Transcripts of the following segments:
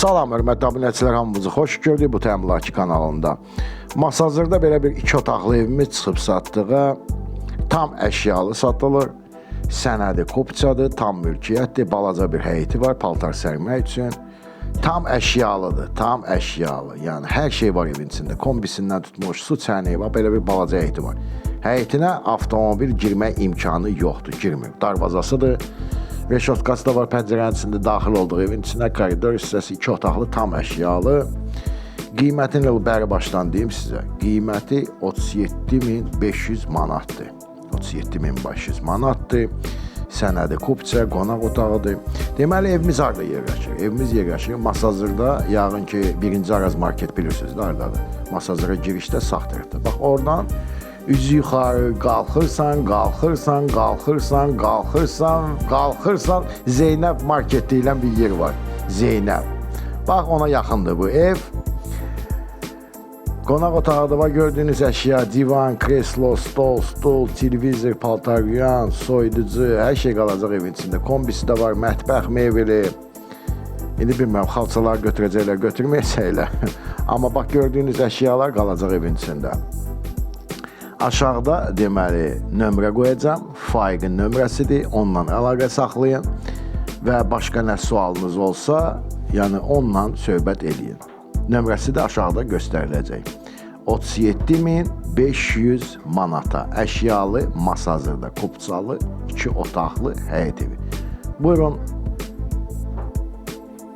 Salam hörmətli abunəçilər hamınızı xoş gördük bu təmlaki kanalında. Masazırda belə bir iki otaqlı evimiz çıxıb satdığa tam əşyalı satılır. Sənədi kopçadır, tam mülkiyyətdir, balaca bir həyəti var paltar sərmək üçün. Tam əşyalıdır, tam əşyalı. Yəni hər şey var evin içində. Kombisindən tutmuş, su çəni var, belə bir balaca həyəti var. Həyətinə avtomobil girmək imkanı yoxdur, girmir. Darvazasıdır. Reşotkası da var pəncərənin içində daxil olduğu evin içində koridor hissəsi iki otaqlı tam əşyalı. Qiymətini bəri başdan deyim sizə. Qiyməti 37500 manatdır. 37500 manatdır. Sənədi kupça, qonaq otağıdır. Deməli evimiz harda yerləşir? Evimiz yerləşir Masazırda, yağın ki, birinci Araz market bilirsiniz də hardadır. Masazıra girişdə sağ tərəfdə. Bax oradan üzü yuxarı qalxırsan, qalxırsan, qalxırsan, qalxırsan, qalxırsan Zeynəb market deyilən bir yer var. Zeynəb. Bax ona yaxındır bu ev. Qonaq otağında gördüyünüz əşya, divan, kreslo, stol, stol, televizor, paltaryan, soyuducu, hər şey qalacaq evin içində. Kombisi də var, mətbəx mebeli. İndi bilmirəm, xalçalar götürəcəklər, götürməyəcəklər. Amma bax gördüyünüz əşyalar qalacaq evin içində. Aşağıda deməli nömrə qoyacağam. Faiqin nömrəsidir. Onunla əlaqə saxlayın və başqa nə sualınız olsa, yəni onunla söhbət eləyin. Nömrəsi də aşağıda göstəriləcək. 37500 manata əşyalı masazırda kupçalı 2 otaqlı həyət evi. Buyurun.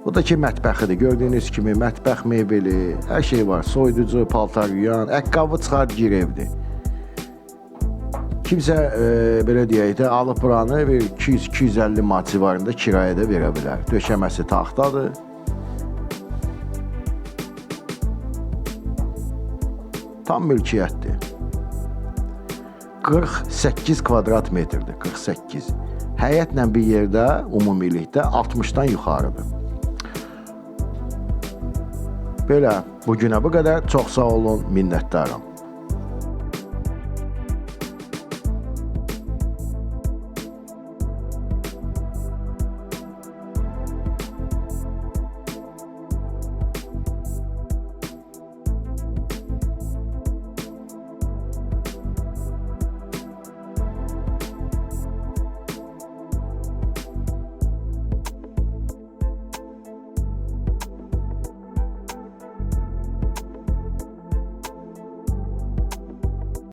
Bu da ki mətbəxidir. Gördüyünüz kimi mətbəx mebeli, hər şey var. Soyuducu, paltar yuyan, əqqabı çıxar gir evdir. Kimsə e, belə deyək də buranı bir 200-250 manat civarında kirayədə verə bilər. Döşəməsi. Tam mülkiyyətdir. 48 kvadrat metrdir, 48. Həyətlə bir yerdə ümumilikdə 60-dan yuxarıdır. Belə bu günə bu qədər. Çox sağ olun, minnətdaram.